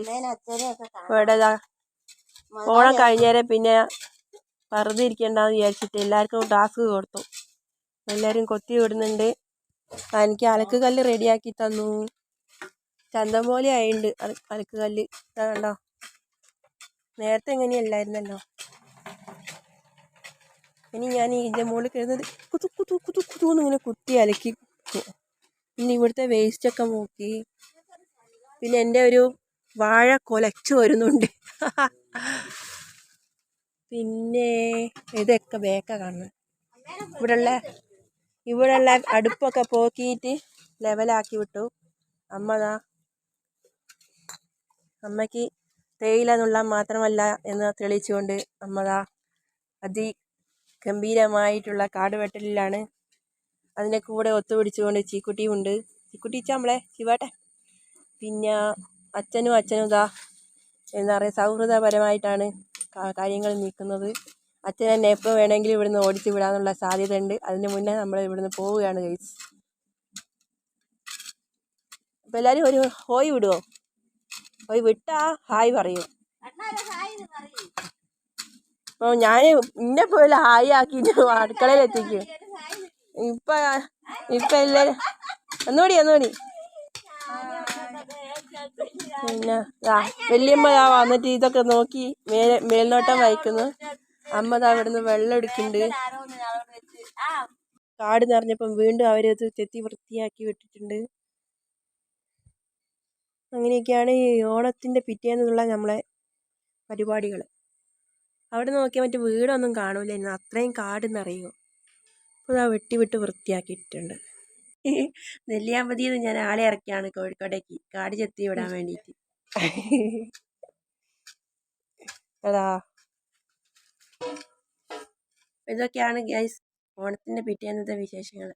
ഇവിടെ ഓണം കഴിഞ്ഞേരെ പിന്നെ വെറുതെ ഇരിക്കണ്ടെന്ന് വിചാരിച്ചിട്ട് എല്ലാവർക്കും ടാസ്ക് കൊടുത്തു. എല്ലാവരും കൊത്തി വിടുന്നുണ്ട്. എനിക്ക് അലക്ക് കല്ല് റെഡിയാക്കി തന്നു. ചന്തം പോലെ ആയിണ്ട്. അല- അലക്ക് കല്ല്. കണ്ടോ? നേരത്തെ എങ്ങനെയല്ലായിരുന്നല്ലോ? ഇനി ഞാൻ ഇതിന്റെ മുകളിൽ കിടന്നത് കുത്തു കുത്തു കുത്തു കുത്തു എന്നിങ്ങനെ കുത്തി അലക്കി. പിന്നെ ഇവിടുത്തെ വേസ്റ്റൊക്കെ നോക്കി. പിന്നെ എന്റെ ഒരു വാഴ കൊലച്ചു വരുന്നുണ്ട്. പിന്നെ ഇതൊക്കെ ബേക്ക കാണുന്നത് ഇവിടെയുള്ള ഇവിടെയുള്ള അടുപ്പൊക്കെ പോക്കിയിട്ട് ലെവലാക്കി വിട്ടു. അമ്മതാ അമ്മയ്ക്ക് തേയില മാത്രമല്ല എന്ന് തെളിയിച്ചുകൊണ്ട് അമ്മതാ അതി ഗംഭീരമായിട്ടുള്ള കാട് വെട്ടലിലാണ് അതിന്റെ കൂടെ ഒത്തുപിടിച്ചുകൊണ്ട് ചീക്കുട്ടിയും ഉണ്ട്. ചീക്കുട്ടി നമ്മളെ ചീവാട്ടെ. പിന്നെ അച്ഛനും അച്ഛനും ഇതാ എന്താ പറയുക സൗഹൃദപരമായിട്ടാണ് കാര്യങ്ങൾ നീക്കുന്നത്. അച്ഛൻ എന്നെ എപ്പോൾ വേണമെങ്കിലും ഇവിടുന്ന് ഓടിച്ച് വിടാനുള്ള സാധ്യത ഉണ്ട് അതിന് മുന്നേ നമ്മൾ ഇവിടുന്ന് പോവുകയാണ് ഗൈസ് അപ്പം എല്ലാവരും ഒരു ഹോയ് വിടുവോ? ഹോയ് വിട്ടാ ഹായ് പറയൂ. അപ്പോൾ ഞാൻ ഇന്നെ പോലെ ഹായ് ആക്കിയിട്ട് അടുക്കളയിൽ എത്തിക്കും ഇപ്പം ഇപ്പം എല്ലാവരും ഒന്നുകൂടി ഒന്നുകൂടി. പിന്നെ വലിയമ്മ ദാ വന്നിട്ട് ഇതൊക്കെ നോക്കി മേലെ മേൽനോട്ടം വഹിക്കുന്നു അമ്മ ദാ ഇവിടുന്ന് വെള്ളം എടുക്കുന്നുണ്ട്. കാട് നിറഞ്ഞപ്പം വീണ്ടും അവരത് ചെത്തി വൃത്തിയാക്കി വിട്ടിട്ടുണ്ട്. അങ്ങനെയൊക്കെയാണ് ഈ ഓണത്തിന്റെ പിറ്റേന്നുള്ള നമ്മളെ പരിപാടികൾ അവിടെ നോക്കിയാൽ മറ്റേ വീടൊന്നും കാണൂലായിരുന്നു അത്രയും കാട് നിറയുമോ അപ്പോൾ ആ വെട്ടി വിട്ട് വൃത്തിയാക്കിയിട്ടുണ്ട്. നെല്ലിയാമ്പതിയിൽ നിന്ന് ഞാൻ ആളെ ഇറക്കിയാണ് കോഴിക്കോടേക്ക്. കാട് ചെത്തി വിടാൻ വേണ്ടിയിട്ട് അതാ ഇതൊക്കെയാണ് ഗൈസ് ഓണത്തിന്റെ പിറ്റേന്നത്തെ വിശേഷങ്ങൾ